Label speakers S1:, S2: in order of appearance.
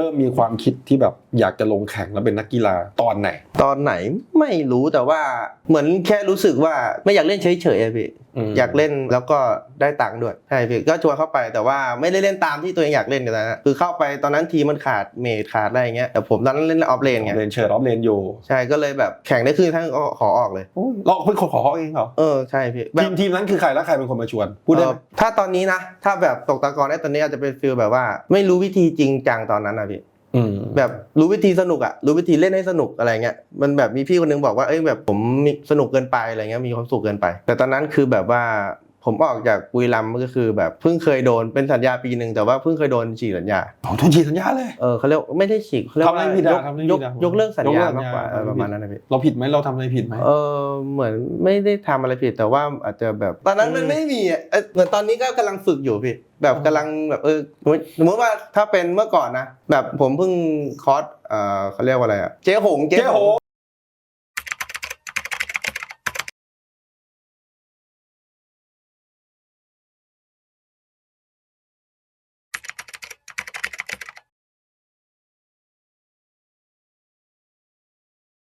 S1: เริ่มมีความคิดที่แบบอยากจะลงแข่งแล้วเป็นนักกีฬาตอนไหน
S2: ตอนไหนไม่รู้แต่ว่าเหมือนแค่รู้สึกว่าไม่อยากเล่นเฉยๆอะพี่อยากเล่นแล้วก็ได้ตังค์ด้วยใช่พี่ก็ชวนเข้าไปแต่ว่าไม่ได้เล่นตามที่ตัวเองอยากเล่นกันนะคือเข้าไปตอนนั้นทีมมันขาดเมดขาดอะไรอย่างเงี้ยแต่ผมตอนนั้นเล่นออฟเลนไง
S1: เลนเชิร์ออฟเลนอยู่
S2: ใช่ก็เลยแบบแข่งได้ครึ่งทั้งก็ขอออกเลย
S1: โอ้ยเราเป็นคนขอเขาเองเหรอ
S2: เออใช่พี่แบ
S1: ที
S2: บ
S1: มทีมนั้นคือใครแล้วใครเป็นคนมาชวนพูดได้
S2: เอ่
S1: ไห
S2: อ
S1: ม
S2: ถ้าตอนนี้นะ ถ้าแบบตกตะกอนได้ตอนนี้อาจจะเป็นฟิลแบบว่า ไม่รู้วิธีจริงจังตอนนั้นนะพี่
S1: อืม
S2: แบบรู้วิธีสนุกอะรู้วิธีเล่นให้สนุกอะไรเงี้ยมันแบบมีพี่คนนึงบอกว่าเอ้ยแบบผมสนุกเกินไปอะไรเงี้ยมีความสุขเกินไป แต่ตอนนั้นคือแบบว่า ผมออกจากบุรีรัมย์ก็คือแบบเพิ่งเคยโดนเป็นสัญญาปีหนึ่งแต่ว่าเพิ่งเคยโดนฉีกสัญญา
S1: ของทุนฉีดสัญญาเลย
S2: เออเขาเรียกไม่ได้ฉีกเขาเรียก
S1: ทำอะไร
S2: ว่า
S1: ผิดอะ
S2: ยก
S1: ทำอะไร
S2: ย
S1: ผิ
S2: ก
S1: ดอะ
S2: ยกเลิกสัญ
S1: ยกเลิ
S2: ญาก
S1: สัญญามา
S2: กกว่า
S1: ทำอะไร
S2: เออประมาณ
S1: ผิด
S2: นั้นนะพี่
S1: เราผิดไหมเราทำอะไรผิดไหม
S2: เออเหมือนไม่ได้ทำอะไรผิดแต่ว่าอาจจะแบบ ตอนนั้นมันไม่มีอะเอ้ยเหมือนตอนนี้ก็กำลังฝึกอยู่พี่แบบกำลังแบบเออสมมติสมมติว่าถ้าเป็นเมื่อก่อนนะแบบผมเพิ่งคอร์สเออเขาเรียกว่าอะไรอะเจ๊หง
S1: เจ๊โห